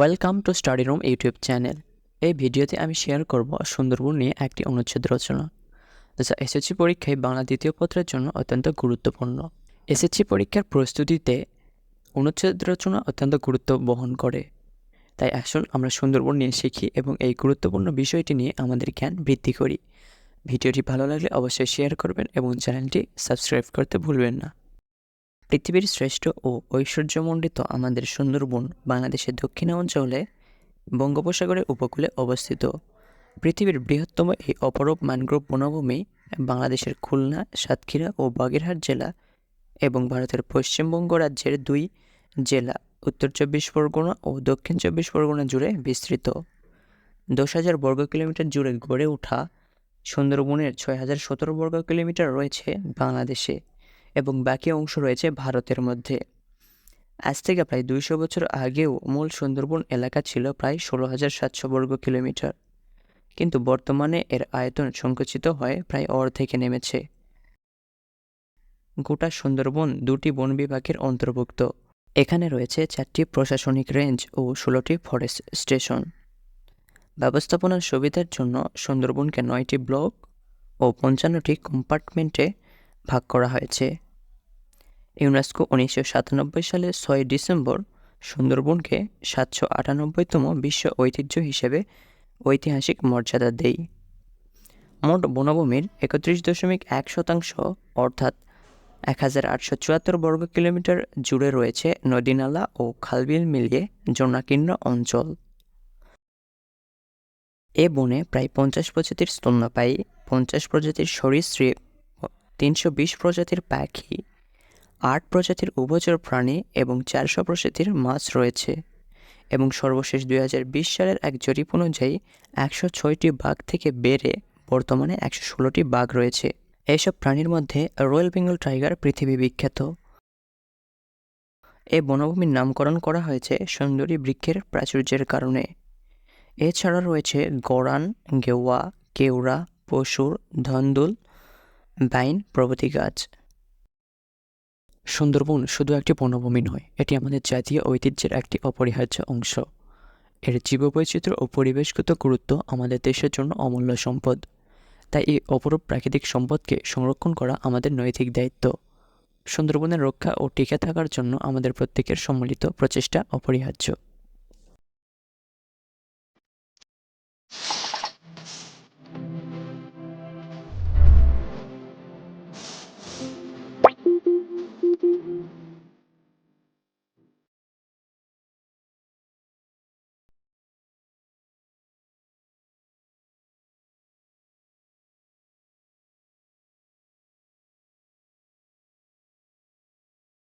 Welcome to study room YouTube channel এই ভিডিওতে আমি শেয়ার করব সুন্দরবন নিয়ে একটি অনুচ্ছেদ রচনা। যা এসএসসি পরীক্ষায় বাংলা দ্বিতীয় পত্রের জন্য অত্যন্ত গুরুত্বপূর্ণ। এসএসসি পরীক্ষার প্রস্তুতিতে অনুচ্ছেদ রচনা অত্যন্ত গুরুত্ব বহন করে। তাই আসুন আমরা সুন্দরবন নিয়ে শিখি এবং এই গুরুত্বপূর্ণ বিষয়টি নিয়ে আমাদের জ্ঞান বৃদ্ধি করি। ভিডিওটি ভালো লাগলে অবশ্যই শেয়ার করবেন এবং চ্যানেলটি সাবস্ক্রাইব করতে ভুলবেন না। পৃথিবীর শ্রেষ্ঠ ও ঐশ্বর্যমণ্ডিত আমাদের সুন্দরবন বাংলাদেশের দক্ষিণাঞ্চলে বঙ্গোপসাগরের উপকূলে অবস্থিত। পৃথিবীর বৃহত্তম এই অপরূপ ম্যানগ্রোভ বনভূমি বাংলাদেশের খুলনা, সাতক্ষীরা ও বাগেরহাট জেলা এবং ভারতের পশ্চিমবঙ্গ রাজ্যের দুই জেলা, উত্তর চব্বিশ পরগনা ও দক্ষিণ চব্বিশ পরগনা জুড়ে বিস্তৃত। দশ হাজার বর্গ কিলোমিটার জুড়ে গড়ে ওঠা সুন্দরবনের ছয় হাজার সতেরো বর্গ কিলোমিটার রয়েছে বাংলাদেশে। এবং বাকি অংশ রয়েছে ভারতের মধ্যে। আজ থেকে প্রায় দুইশো বছর আগেও মূল সুন্দরবন এলাকা ছিল প্রায় ষোলো হাজার সাতশো বর্গ কিলোমিটার। কিন্তু বর্তমানে এর আয়তন সংকুচিত হয়ে প্রায় অর্ধেকে নেমেছে। গোটা সুন্দরবন দুটি বন বিভাগের অন্তর্ভুক্ত। এখানে রয়েছে চারটি প্রশাসনিক রেঞ্জ ও ষোলোটি ফরেস্ট স্টেশন। ব্যবস্থাপনার সুবিধার জন্য সুন্দরবনকে নয়টি ব্লক ও পঞ্চান্নটি কম্পার্টমেন্টে ভাগ করা হয়েছে। ইউনেস্কো উনিশশো সাতানব্বই সালে ছয় ডিসেম্বর সুন্দরবনকে সাতশো আটানব্বইতম বিশ্ব ঐতিহ্য হিসেবে ঐতিহাসিক মর্যাদা দেয়। মোট বনভূমির একত্রিশ দশমিক এক শতাংশ, অর্থাৎ এক হাজার আটশো চুয়াত্তর বর্গ কিলোমিটার জুড়ে রয়েছে নদীনালা ও খালবিল মিলিয়ে জনাকীর্ণ অঞ্চল। এ বনে প্রায় পঞ্চাশ প্রজাতির স্তন্যপায়ী, পঞ্চাশ প্রজাতির সরীসৃপ তিনশো বিশ প্রজাতির পাখি, আট প্রজাতির উভচর প্রাণী এবং চারশো প্রজাতির মাছ রয়েছে এবং সর্বশেষ দু হাজার বিশ সালের এক জরিপ অনুযায়ী একশো ছয়টি বাঘ থেকে বেড়ে বর্তমানে একশো ষোলোটি বাঘ রয়েছে। এইসব প্রাণীর মধ্যে রয়্যাল বেঙ্গল টাইগার পৃথিবী বিখ্যাত। এই বনভূমির নামকরণ করা হয়েছে সুন্দরী বৃক্ষের প্রাচুর্যের কারণে। এছাড়া রয়েছে গড়ান, গেওয়া, কেওড়া, পশুর ধন্দুল বাইন প্রভৃতি গাছ। সুন্দরবন শুধু একটি বনভূমি নয়, এটি আমাদের জাতীয় ঐতিহ্যের একটি অপরিহার্য অংশ। এর জীববৈচিত্র্য ও পরিবেশগত গুরুত্ব আমাদের দেশের জন্য অমূল্য সম্পদ। তাই এই অপরূপ প্রাকৃতিক সম্পদকে সংরক্ষণ করা আমাদের নৈতিক দায়িত্ব। সুন্দরবনের রক্ষা ও টিকে থাকার জন্য আমাদের প্রত্যেকের সম্মিলিত প্রচেষ্টা অপরিহার্য। you.